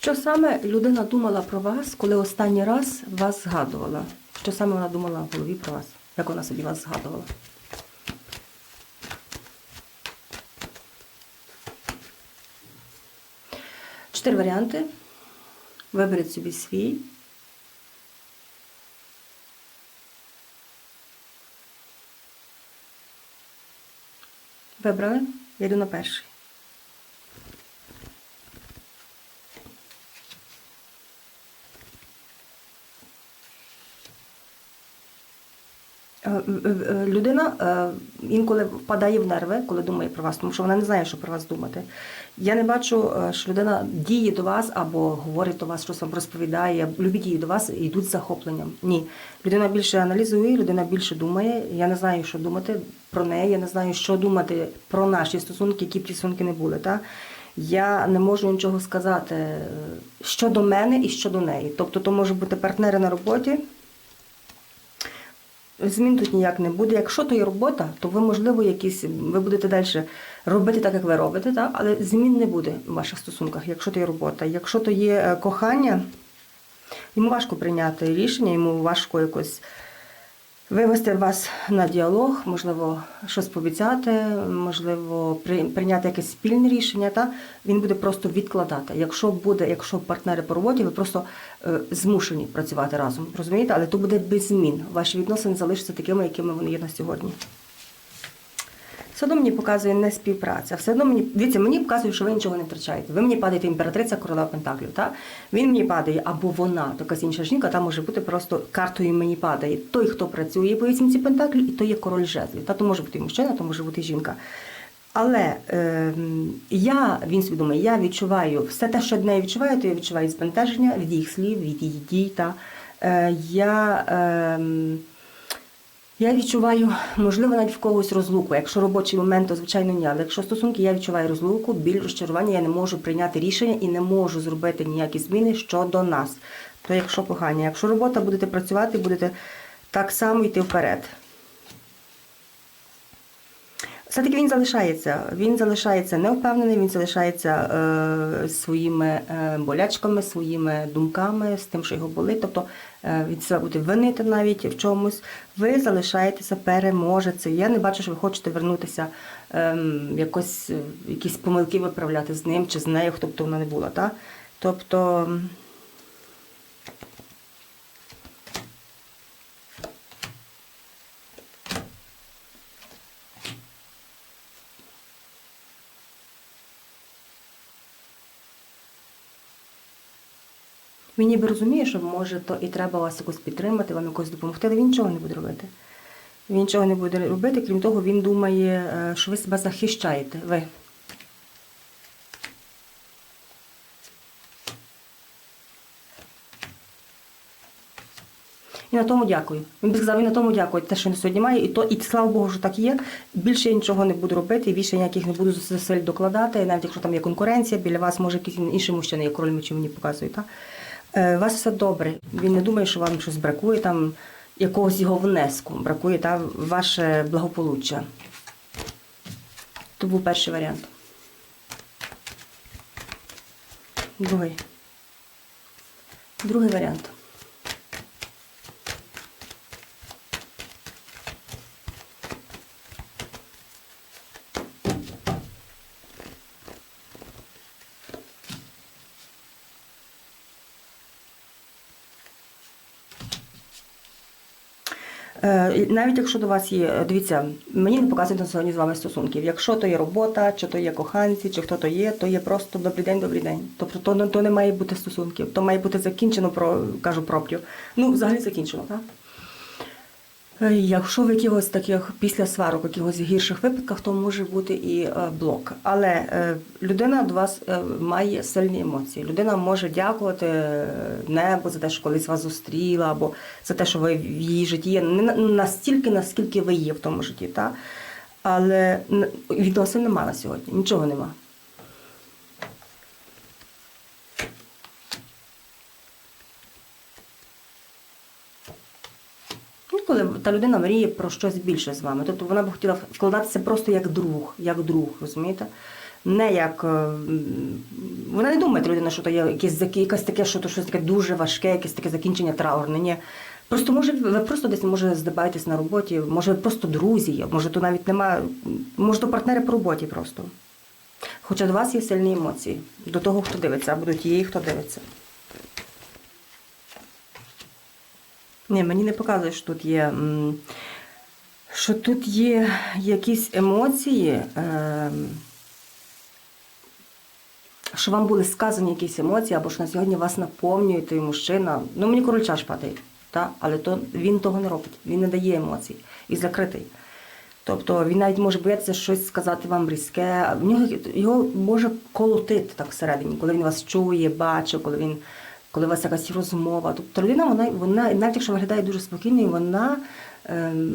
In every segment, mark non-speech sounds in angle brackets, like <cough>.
Що саме людина думала про вас, коли останній раз вас згадувала? Що саме вона думала в голові про вас? Як вона собі вас згадувала? Чотири варіанти. Виберіть собі свій. Вибрали? Я йду на перший. Е, е, е, Людина е, інколи впадає в нерви, коли думає про вас, тому що вона не знає, що про вас думати. Я не бачу, е, що людина діє до вас або говорить до вас, щось вам розповідає. Любі дії до вас йдуть з захопленням. Ні. Людина більше аналізує, людина більше думає. Я не знаю, що думати про неї, я не знаю, що думати про наші стосунки, які б ті стосунки не були. Та? Я не можу нічого сказати е, щодо мене і щодо неї. Тобто, то може бути партнери на роботі. Змін тут ніяк не буде. Якщо то є робота, то ви, можливо, якісь ви будете далі робити так, як ви робите, так? але змін не буде в ваших стосунках, якщо то є робота. Якщо то є е, кохання, йому важко прийняти рішення, йому важко якось вивести вас на діалог, можливо, щось пообіцяти, можливо, при- прийняти якесь спільне рішення. Та? Він буде просто відкладати. Якщо буде, якщо партнери по роботі, ви просто е, змушені працювати разом. Розумієте? Але то буде без змін. Ваші відносини залишаться такими, якими вони є на сьогодні. Все одно мені показує не співпраця. Все одно мені дивіться, мені показує, що ви нічого не втрачаєте. Ви мені падаєте імператриця королева Пентаклів. Та? Він мені падає, або вона, якась інша жінка, та може бути просто картою мені падає. Той, хто працює по вісімці Пентаклів, і той є король жезлів. Та то може бути і мужчина, то може бути і жінка. Але е, я, він думає, я відчуваю все те, що від неї відчуваю, то я відчуваю збентеження від їх слів, від її дій. Та, е, я, е, я відчуваю, можливо, навіть в когось розлуку. Якщо робочий момент, то звичайно ні. Але якщо стосунки, я відчуваю розлуку, біль, розчарування, я не можу прийняти рішення і не можу зробити ніякі зміни щодо нас. То якщо кохання, якщо робота будете працювати, будете так само йти вперед. Все-таки він залишається. Він залишається невпевнений, він залишається е, своїми е, болячками, своїми думками, з тим, що його болить. Тобто е, від себе буде винити навіть в чомусь. Ви залишаєтеся переможецею. Я не бачу, що ви хочете вернутися, е, якось, якісь помилки виправляти з ним чи з нею, хто б то вона не була. Та? Тобто. Він ніби розуміє, що може то і треба вас якось підтримати, вам якось допомогти, але він нічого не буде робити. Він нічого не буде робити, крім того, він думає, е, що ви себе захищаєте. Ви. І на тому дякую. Він би сказав, і на тому дякую, те, що він сьогодні має, і то, і слава Богу, що так є. Більше я нічого не буду робити, і більше ніяких не буду зусиль докладати. Навіть якщо там є конкуренція, біля вас може якийсь інший мужчина, як король мечів мені показує. Та? Е, вас все добре. Він не думає, що вам щось бракує, там якогось його внеску, бракує та, ваше благополуччя. То був перший варіант. Другий. Другий варіант. Навіть якщо до вас є, дивіться, мені не показують на сьогодні з вами стосунків. Якщо то є робота, чи то є коханці, чи хто то є, то є просто добрий день, добрий день. Тобто то, то не має бути стосунків, то має бути закінчено про кажу проп'ю. Ну, взагалі закінчено, так? Е, Якщо в якихось таких після сварок, якихось гірших випадках, то може бути і е, блок. Але е, людина до вас має сильні емоції. Людина може дякувати небу за те, що колись вас зустріла, або за те, що ви в її житті є не настільки, наскільки ви є в тому житті. Та? Але відносин нема на сьогодні, нічого нема. Інколи та людина мріє про щось більше з вами. Тобто вона б хотіла вкладатися просто як друг, як друг, розумієте? не як. е, Вона не думає, людина, що то є якесь, якесь таке, що то щось таке дуже важке, якесь таке закінчення траурне. Ні. Просто може ви просто десь може здибаєтесь на роботі, може просто друзі, є, може то навіть немає, може то партнери по роботі просто. Хоча до вас є сильні емоції, до того, хто дивиться, або до тієї, хто дивиться. Ні, мені не показує, що тут є. Що тут є якісь емоції, ем, що вам були сказані якісь емоції, або що на сьогодні вас наповнює той мужчина. Ну, мені король чаш падає, та? але то, він того не робить, він не дає емоцій і закритий. Тобто він навіть може боятися щось сказати вам різке. В нього його може колотити так всередині, коли він вас чує, бачить, коли він. Коли у вас якась розмова. Тобто людина, вона, вона навіть якщо виглядає дуже спокійною, вона, ем,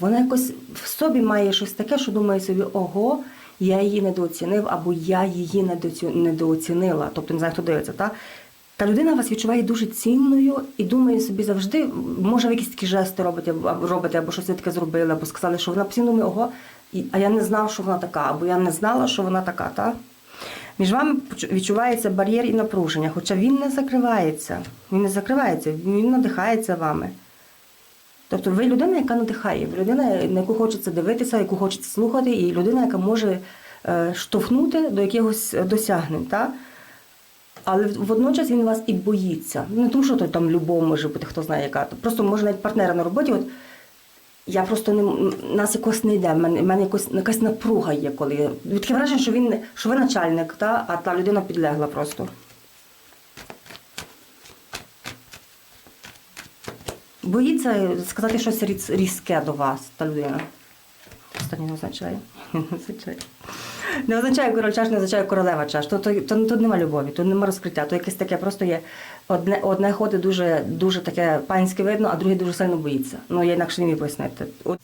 вона якось в собі має щось таке, що думає собі, ого, я її недооцінив, або я її недооцінила. Тобто не знаю, хто дивиться. Та? Та людина вас відчуває дуже цінною і думає собі завжди, може, ви якісь такі жести робите, робите, або щось таке зробили, або сказали, що вона постійно думає, ого, а я не знав, що вона така, або я не знала, що вона така. Та? Між вами відчувається бар'єр і напруження, хоча він не закривається. Він не закривається, він надихається вами. Тобто ви людина, яка надихає, ви людина, на яку хочеться дивитися, яку хочеться слухати, і людина, яка може е, штовхнути до якихось досягнень. Та? Але водночас він вас і боїться. Не тому, що то там любов може бути, хто знає яка. Просто може навіть партнера на роботі. От, я просто не нас якось не йде. Мене, мене якось якась напруга є, коли таке враження, що він що ви начальник, та, а та людина підлегла просто. Боїться сказати щось різ- різке до вас, та людина. Останнє не означає. <laughs> Не означає. Не означає король чаш, не означає королева чаш. То, то, то, тут нема любові, тут нема розкриття. То якесь таке просто є. Одне, одне ходить дуже, дуже таке панське видно, а друге дуже сильно боїться. Ну, я інакше не міг пояснити. От.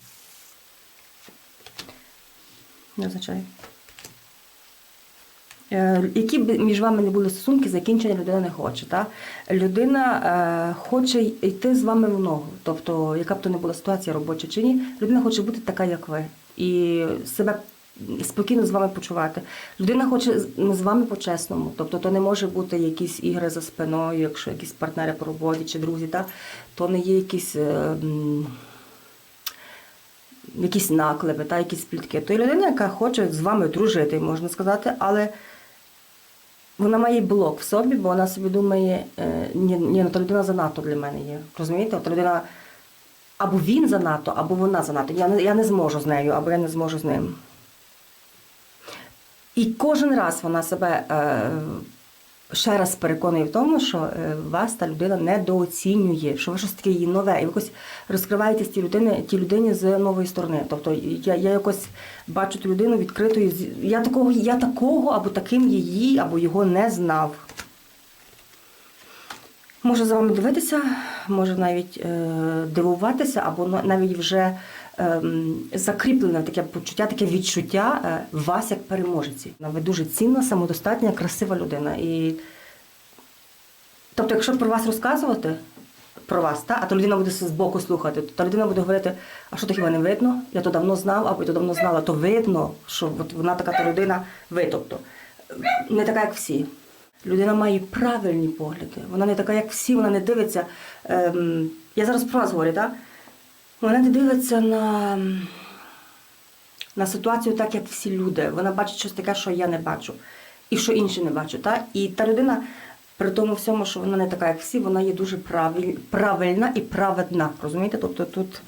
Не означає. Е, Які б між вами не були стосунки, закінчення людина не хоче. Та? Людина е, хоче йти з вами в ногу. Тобто, яка б то не була ситуація робоча чи ні, людина хоче бути така, як ви, і себе спокійно з вами почувати. Людина хоче з вами по-чесному. Тобто, то не може бути якісь ігри за спиною, якщо якісь партнери по роботі чи друзі, та? то не є якісь. е, Якісь наклепи, та якісь плітки. То є людина, яка хоче з вами дружити, можна сказати, але вона має блок в собі, бо вона собі думає, е, ні, ні, ну та людина занадто для мене є. Розумієте? От людина або він занадто, або вона занадто. Я не, я не зможу з нею, або я не зможу з ним. І кожен раз вона себе е, ще раз переконує в тому, що е, вас та людина недооцінює, що ви щось таке її нове, і ви якось розкриваєтесь тій людині, тій людині з нової сторони. Тобто я, я якось бачу ту людину відкритою. Я такого, я такого або таким її, або його не знав. Може за вами дивитися, може навіть е, дивуватися, або навіть вже закріплене таке почуття, таке відчуття е, вас як переможеці. Ви дуже цінна, самодостатня, красива людина. І тобто, якщо про вас розказувати, про вас, та, а то людина буде з боку слухати, то людина буде говорити, а що то хіба не видно? Я то давно знав, або я то давно знала, то видно, що от вона така та людина, ви тобто. Не така, як всі. Людина має правильні погляди. Вона не така, як всі, вона не дивиться. Ем, я зараз про вас говорю, так? Вона не дивиться на, на ситуацію так, як всі люди. Вона бачить щось таке, що я не бачу, і що інші не бачать. Так? І та людина, при тому всьому, що вона не така, як всі, вона є дуже правиль, правильна і праведна. Розумієте? Тобто тут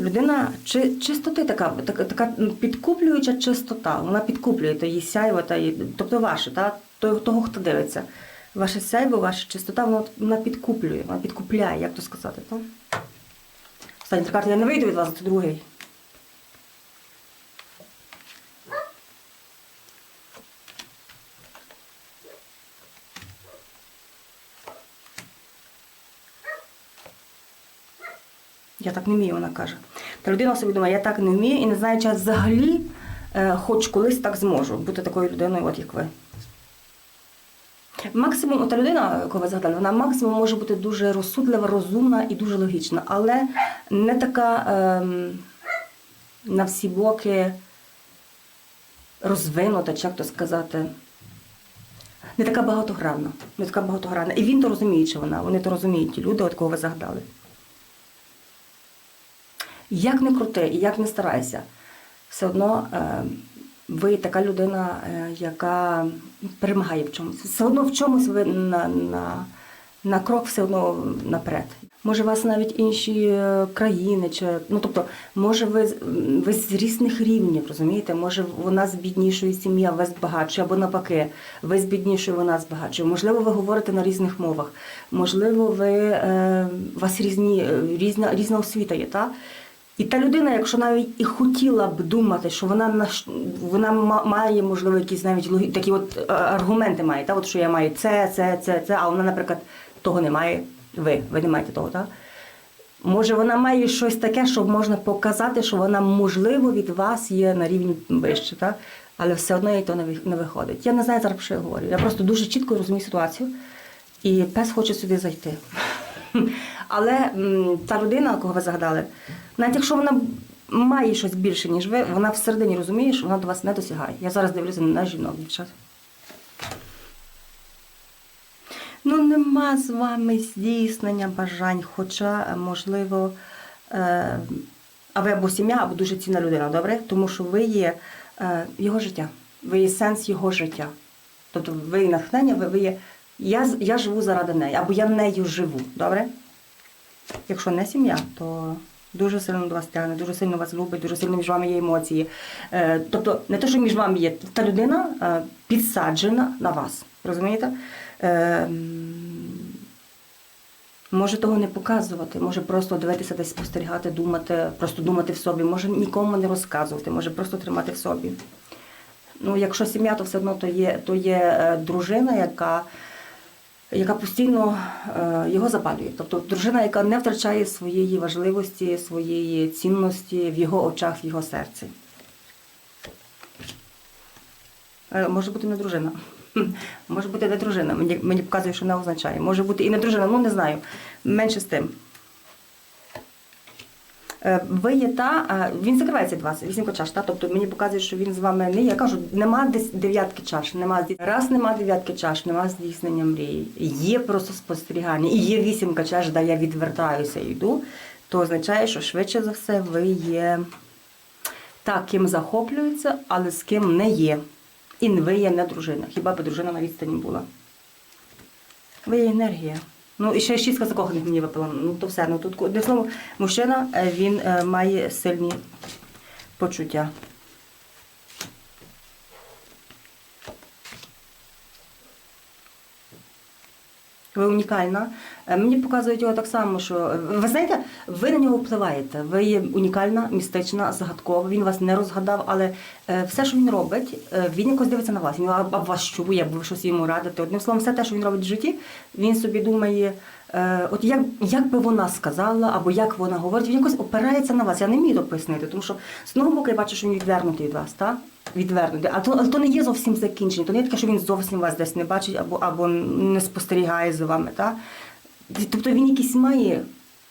людина чи, чистоти така, така, така підкуплююча чистота. Вона підкуплює то її сяйво, та її, тобто ваше, та, того, хто дивиться. Ваше сяйво, ваша чистота, вона, вона підкуплює, вона підкупляє, як то сказати. То? Останній карта, я не вийду від вас, це другий. Я так не вмію, вона каже. Та людина собі думає, я так не вмію і не знаю, чи я взагалі е, хоч колись так зможу бути такою людиною, от як ви. Максимум, та людина, яку ви згадали, вона максимум може бути дуже розсудлива, розумна і дуже логічна, але не така ем, на всі боки розвинута, чи як то сказати, не така багатогранна. Не така багатогранна. І він то розуміє, чи вона. Вони то розуміють, ті люди, от кого ви загадали. Як не крути і як не старайся, все одно е, ви така людина, е, яка перемагає в чомусь. Все одно в чомусь ви на, на, на крок все одно наперед. Може, вас навіть інші е, країни, чи ну тобто, може, ви, ви з різних рівнів, розумієте? Може, вона з біднішої сім'ї, а ви з багатшої, або навпаки, ви з біднішої, вона з багатшої. Можливо, ви говорите на різних мовах. Можливо, ви е, у вас різні, е, різна, різна освіта є, так? І та людина, якщо навіть і хотіла б думати, що вона наш вона ма- має, можливо, якісь навіть такі от е, аргументи має, та от що я маю це, це, це, це, а вона, наприклад, того не має. Ви, ви не маєте того, так? Може, вона має щось таке, щоб можна показати, що вона, можливо, від вас є на рівні вище, так? але все одно їй то не виходить. Я не знаю зараз, що я говорю. Я просто дуже чітко розумію ситуацію, і пес хоче сюди зайти. <laughs> Але та людина, кого ви загадали, навіть якщо вона має щось більше, ніж ви, вона всередині розуміє, що вона до вас не досягає. Я зараз дивлюся на жінок, дівчат. Ну, нема з вами здійснення бажань, хоча, е, можливо, е, а ви або сім'я, або дуже цінна людина, добре? Тому що ви є е, його життя, ви є сенс його життя. Тобто ви є натхнення, ви, ви є. Я, я живу заради неї, або я нею живу, добре? Якщо не сім'я, то дуже сильно до вас тягне, дуже сильно вас любить, дуже сильно між вами є емоції. Тобто, не те, що між вами є, та людина підсаджена на вас. Розумієте? Може того не показувати, може просто дивитися десь спостерігати, думати, просто думати в собі, може нікому не розказувати, може просто тримати в собі. Ну, якщо сім'я, то все одно то є, то є е, дружина, яка яка постійно е, його запалює. Тобто дружина, яка не втрачає своєї важливості, своєї цінності в його очах, в його серці. Е, Може бути не дружина. <laughs> Може бути не дружина. Мені, мені показує, що не означає. Може бути і не дружина, ну не знаю. Менше з тим. Е, Ви є та, він закривається від вас, вісімка чаш, та? тобто мені показує, що він з вами не є. Я кажу, нема дев'ятки чаш, нема раз нема дев'ятки чаш, нема здійснення мрії. Є просто спостерігання. І є вісімка чаш, де я відвертаюся і йду, то означає, що швидше за все ви є та, ким захоплюється, але з ким не є. І ви є не дружина. Хіба би дружина на відстані була? Ви є енергія. Ну і ще шістка закоханих мені випала. Ну то все. Ну тут одне слово, мужчина е, він е, має сильні почуття. Ви унікальна. Е, Мені показують його так само, що е, ви знаєте, ви на нього впливаєте. Ви є унікальна, містична, загадкова. Він вас не розгадав, але е, все, що він робить, він якось дивиться на вас. Він вас чує, або ви щось йому радите. Одним словом, все те, що він робить в житті, він собі думає, от як, як би вона сказала, або як вона говорить, він якось опирається на вас. Я не вмію пояснити, тому що з одного боку я бачу, що він відвернутий від вас, так? Відвернутий. А то, але то не є зовсім закінчення. То не є таке, що він зовсім вас десь не бачить або, або не спостерігає за вами. Так? Тобто він якийсь має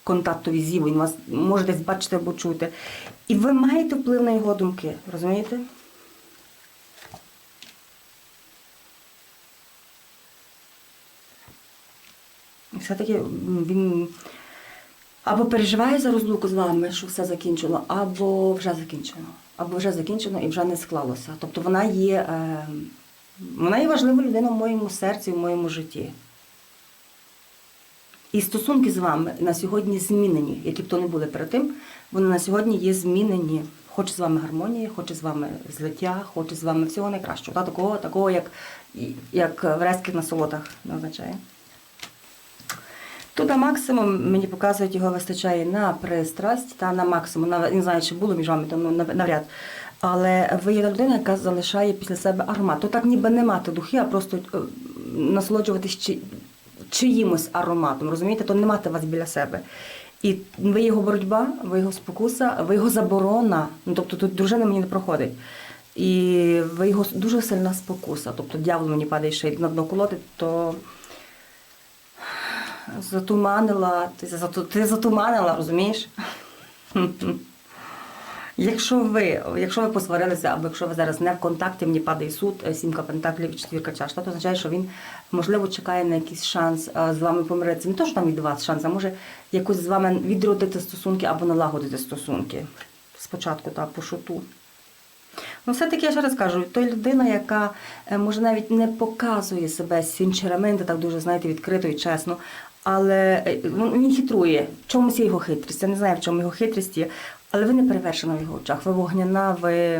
контактові зіви, він вас може десь бачити або чути. І ви маєте вплив на його думки, розумієте? Все-таки він або переживає за розлуку з вами, що все закінчило, або вже закінчено. Або вже закінчено і вже не склалося. Тобто вона є, е, вона є важлива людина в моєму серці, в моєму житті. І стосунки з вами на сьогодні змінені, які б то не були перед тим, вони на сьогодні є змінені. Хоче з вами гармонії, хоче з вами злиття, хоче з вами всього найкращого. Та, такого, такого, як, як в резких насолодах означає. Тут максимум мені показують, його вистачає на пристрасть та на максимум. На, не знаю, чи було між вами там навряд. Але ви є людина, яка залишає після себе аромат. То так ніби не мати духи, а просто е, насолоджуватись чи, чиїмось ароматом. Розумієте, то не мати вас біля себе. І ви його боротьба, ви його спокуса, ви його заборона. Ну тобто тут дружина мені не проходить. І ви його дуже сильна спокуса. Тобто дьявол мені падає ще на дно колоти, то затуманила, ти, ти затуманила, розумієш? Якщо ви, якщо ви посварилися, або якщо ви зараз не в контакті, мені падає суд, е, сімка пентаклів і четвірка чаш, то означає, що він можливо чекає на якийсь шанс е, з вами помиритися. Не то, що там від вас шанс, а може якось з вами відродити стосунки або налагодити стосунки. Спочатку так, по шуту. Ну, все-таки я ще раз кажу, той людина, яка е, може навіть не показує себе сінчераменти, так дуже, знаєте, відкрито і чесно, але е, він хитрує. В чомусь його хитрість. Я не знаю, в чому його хитрість є, але ви не перевершена в його очах. Ви вогняна, ви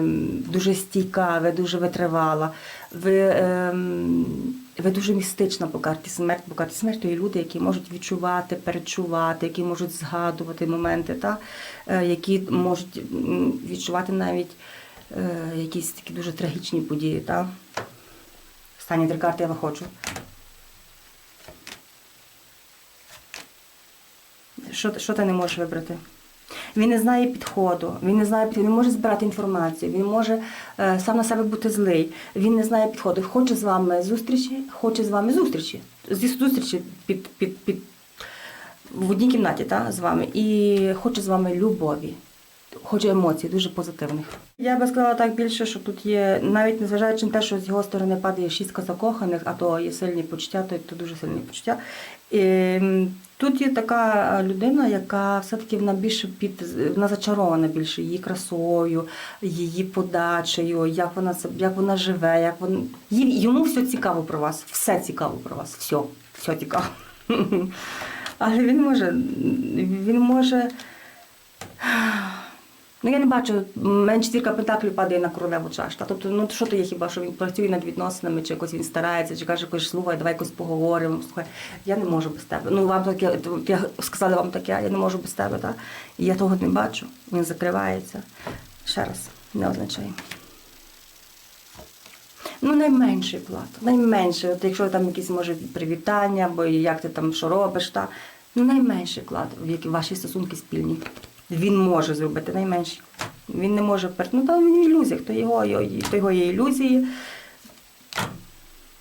дуже стійка, ви дуже витривала, ви, ем, ви дуже містична по карті смерть. По карті смерть то є люди, які можуть відчувати, перечувати, які можуть згадувати моменти, та? е, які можуть відчувати навіть е, якісь такі дуже трагічні події. Та? Останні три карти я виходжу. Що, що ти не можеш вибрати? Він не знає підходу, він не знає він може збирати інформацію, він може е, сам на себе бути злий, він не знає підходу. Хоче з вами зустрічі, хоче з вами зустрічі. Зі зустрічі під, під, під, в одній кімнаті та, з вами і хоче з вами любові. Хоче емоцій, дуже позитивних. Я би сказала так більше, що тут є, навіть незважаючи на те, що з його сторони падає шістка закоханих, а то є сильні почуття, то, то дуже сильні почуття. Тут є така людина, яка все-таки вона більше під вона зачарована більше її красою, її подачею, як вона як вона живе, як вона йому все цікаво про вас, все цікаво про вас, все, все цікаво. <laughs> Але він може, він може. Ну, я не бачу, мене четвірка пентаклів падає на королеву чашта. Тобто, ну що то є хіба, що він працює над відносинами, чи якось він старається, чи каже, якось слухай, давай якось поговоримо. Слухай, я не можу без тебе. Ну, вам таке, я сказала вам таке, я не можу без тебе, так? І я того не бачу. Він закривається. Ще раз, не означає. Ну, найменший плат, найменший. От якщо там якісь може привітання, або як ти там що робиш, та ну найменший клад, в які ваші стосунки спільні. Він може зробити найменший. Він не може пер... Ну там він в ілюзіях, то його, його, то його є ілюзії.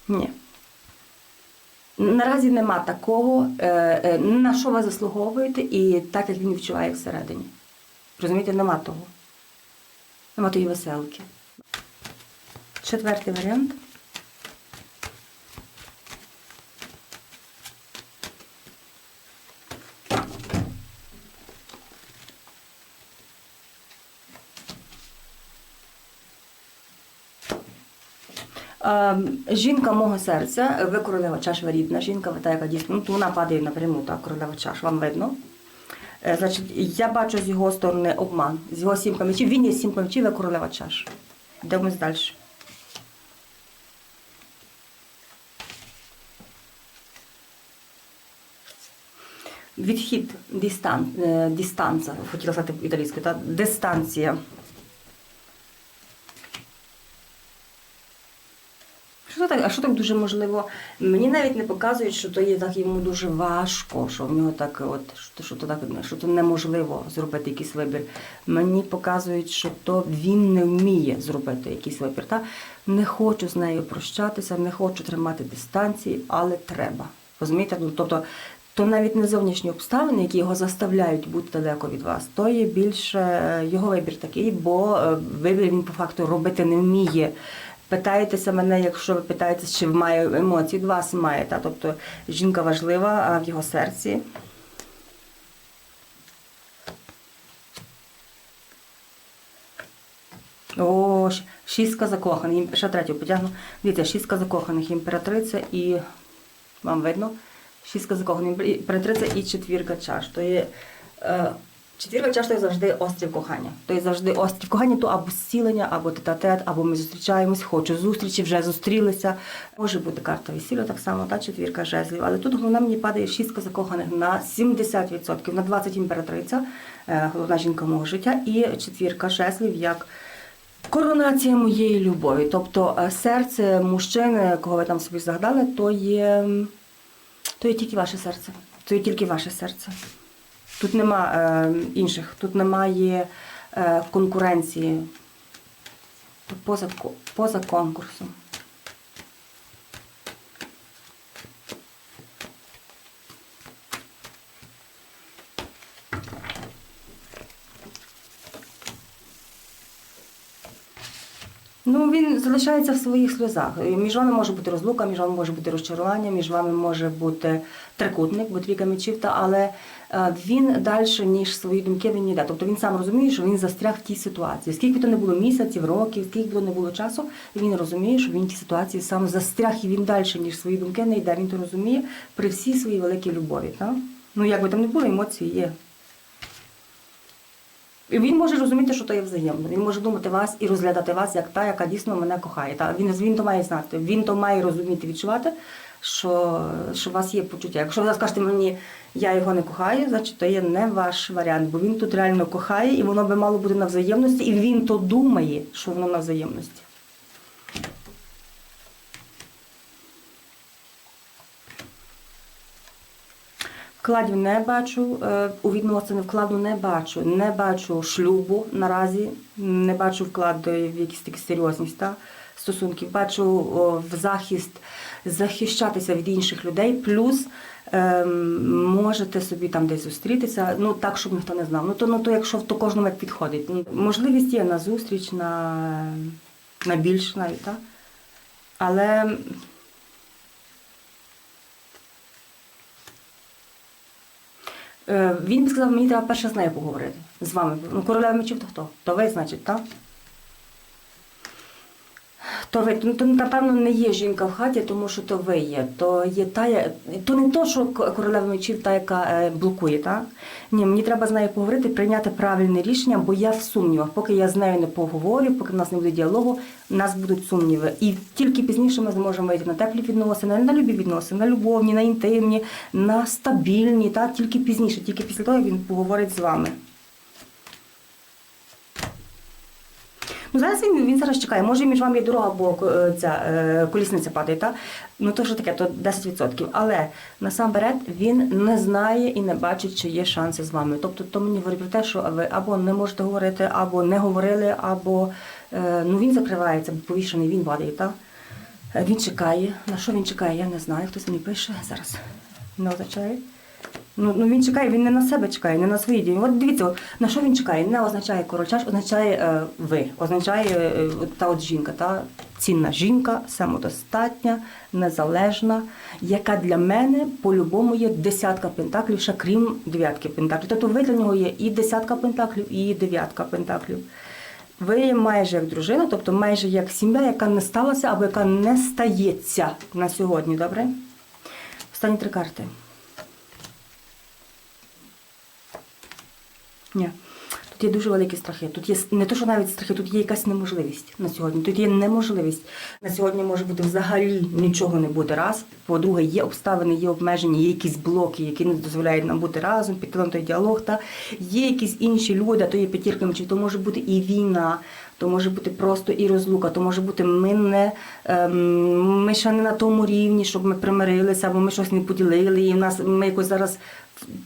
Ні. Наразі нема такого, е, е, на що ви заслуговуєте, і так як він відчуває всередині. Розумієте, нема того. Нема тої веселки. Четвертий варіант. Жінка мого серця, ви королева чаш, ви рідна жінка, ви та, яка дійсно, ну, вона падає напряму, так, королева чаш, вам видно. Е, Значить, я бачу з його сторони обман, з його сімка мечів. Він є сімка мечів, ви королева чаш. Йдемось далі. Відхід, дистан, е, дистанца, хотіла сказати італійською, та дистанція. Що так, а що так дуже можливо? Мені навіть не показують, що то є так йому дуже важко, що в нього так, от що, що то так, що то неможливо зробити якийсь вибір. Мені показують, що то він не вміє зробити якийсь вибір. Та? Не хочу з нею прощатися, не хочу тримати дистанції, але треба. Розумієте? Ну, Тобто, то навіть не зовнішні обставини, які його заставляють бути далеко від вас, то є більше е, його вибір такий, бо е, вибір він по факту робити не вміє. Питаєтеся мене, якщо ви питаєтеся, чи має емоції, від вас має. Та? Тобто жінка важлива в його серці. О, шістка закоханих. Ще третю потягну. Дивіться, шістка закоханих імператриця і вам видно? Шістка закоханих імператриця і четвірка чаш. То є е, четвірка часто завжди острів кохання. То є завжди острів кохання, то або зцілення, або тет-а-тет, або ми зустрічаємось, хочу зустрічі, вже зустрілися. Може бути карта весілля так само, та четвірка жезлів. Але тут головна мені падає шістка закоханих на 70%, на 20% імператриця, е, головна жінка мого життя, і четвірка жезлів як. Коронація моєї любові, тобто е, серце мужчини, кого ви там собі загадали, то є, то є тільки ваше серце. То є тільки ваше серце. Тут нема е, інших, тут немає е, конкуренції поза, поза конкурсом. Ну, він залишається в своїх сльозах. Між вами може бути розлука, між вами може бути розчарування, між вами може бути трикутник, бо трійка мечів, але він далі, ніж свої думки, він не йде. Тобто він сам розуміє, що він застряг в тій ситуації. Скільки то не було місяців, років, скільки то не було часу, він розуміє, що він в тій ситуації сам застряг і він далі, ніж свої думки, не йде. Він то розуміє при всій своїй великій любові. Так? Ну, як би там не було, емоції є. І він може розуміти, що то є взаємно. Він може думати вас і розглядати вас як та, яка дійсно мене кохає. Та він, він то має знати. Він то має розуміти, відчувати, що, що у вас є почуття. Якщо ви скажете мені, я його не кохаю, значить то є не ваш варіант, бо він тут реально кохає, і воно би мало бути на взаємності, і він то думає, що воно на взаємності. Вкладів не бачу, е, у відносини вкладу не бачу. Не бачу шлюбу наразі, не бачу вкладу в якісь такі серйозність та, стосунків. Бачу в захист захищатися від інших людей, плюс ем, можете собі там десь зустрітися, ну так, щоб ніхто не знав. Ну то, ну, то якщо то кожному як підходить. Ну, Можливість є на зустріч, на, на більш навіть, так? Але Е, Він сказав, мені треба перше з нею поговорити. З вами. Ну, королева мечів то хто? То ви, значить, так? То ви, ну, то, напевно, не є жінка в хаті, тому що то ви є. То є та, то не то, що королева мечів та, яка е, блокує, так? Ні, мені треба з нею поговорити, прийняти правильне рішення, бо я в сумнівах. Поки я з нею не поговорю, поки в нас не буде діалогу, в нас будуть сумніви. І тільки пізніше ми зможемо вийти на теплі відносини, на любі відносини, на любовні, на інтимні, на стабільні, та тільки пізніше, тільки після того, як він поговорить з вами. Ну, зараз він, він зараз чекає. Може, між вами є дорога, бо е, ця е, колісниця падає, та? Ну то що таке, то 10%. Але насамперед він не знає і не бачить, чи є шанси з вами. Тобто, то мені говорить про те, що ви або не можете говорити, або не говорили, або е, ну він закривається, бо повішений, він падає, та? Е, Він чекає. На що він чекає, я не знаю. Хтось мені пише зараз. Не означає. Ну, ну він чекає, він не на себе чекає, не на свої дії. От дивіться, от, на що він чекає? Не означає король чаш, означає е, ви, означає е, та от жінка, та цінна жінка, самодостатня, незалежна, яка для мене по-любому є десятка пентаклів, ще крім дев'ятки пентаклів. Тобто ви для нього є і десятка пентаклів, і дев'ятка пентаклів. Ви майже як дружина, тобто майже як сім'я, яка не сталася або яка не стається на сьогодні, добре? Останні три карти. Ні. Тут є дуже великі страхи. Тут є не то, що навіть страхи, тут є якась неможливість на сьогодні. Тут є неможливість. На сьогодні може бути взагалі нічого не бути раз. По-друге, є обставини, є обмеження, є якісь блоки, які не дозволяють нам бути разом, той діалог. Та є якісь інші люди, а то є п'ятірка чи то може бути і війна. То може бути просто і розлука, то може бути ми не ем, ми ще не на тому рівні, щоб ми примирилися, або ми щось не поділили, і в нас ми якось зараз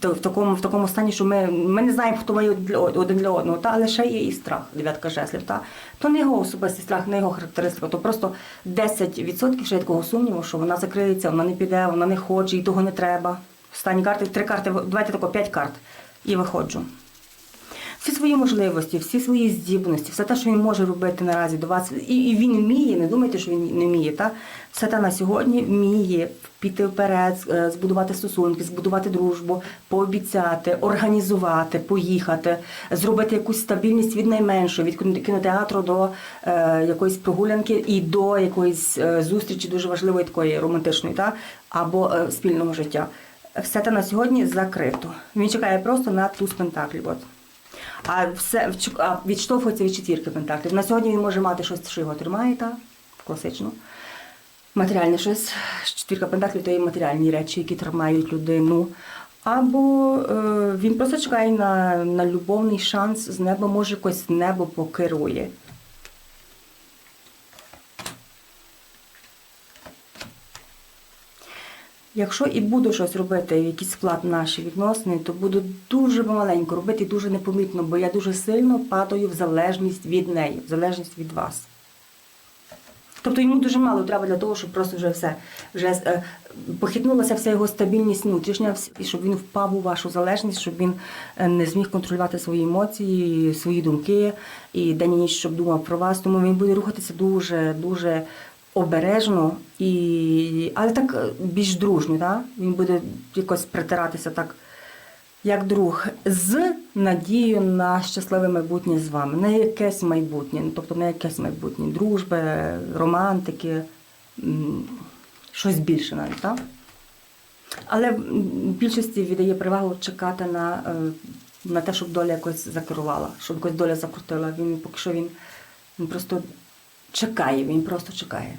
в, такому в такому стані, що ми, ми не знаємо, хто для один для одного, та але ще є і страх, дев'ятка жеслів. Та то не його особистий страх, не його характеристика, то просто 10% ще такого сумніву, що вона закриється, вона не піде, вона не хоче, і того не треба. Останні карти, три карти, давайте тако п'ять карт і виходжу всі свої можливості, всі свої здібності, все те, що він може робити наразі до вас, і, і він вміє, не думайте, що він не вміє. Та? Все те на сьогодні вміє піти вперед, е, збудувати стосунки, збудувати дружбу, пообіцяти, організувати, поїхати, зробити якусь стабільність від найменшого, від кінотеатру до е, якоїсь прогулянки і до якоїсь е, зустрічі дуже важливої такої романтичної, та? або е, спільного життя. Все те на сьогодні закрито. Він чекає просто на туз пентаклів. От. А все а відштовхується від четвірки пентаклів. На сьогодні він може мати щось, що його тримає, та класично. Матеріальне щось. Четвірка пентаклів то є матеріальні речі, які тримають людину. Або е, він просто чекає на, на любовний шанс з неба, може якось небо покерує. Якщо і буду щось робити, якийсь вклад наші відносини, то буду дуже помаленько робити дуже непомітно, бо я дуже сильно падаю в залежність від неї, в залежність від вас. Тобто йому дуже мало треба для того, щоб просто вже все вже е, похитнулася вся його стабільність внутрішня, і щоб він впав у вашу залежність, щоб він е, не зміг контролювати свої емоції, свої думки і день і ніч, щоб думав про вас. Тому він буде рухатися дуже, дуже обережно і але так е, більш дружньо, так? Він буде якось притиратися так як друг, з надією на щасливе майбутнє з вами, на якесь майбутнє, ну, тобто на якесь майбутнє дружби, романтики, щось більше навіть, так? Але більшості віддає перевагу чекати на, е, на те, щоб доля якось закерувала, щоб якось доля закрутила. Він поки що він, він просто чекає, він просто чекає.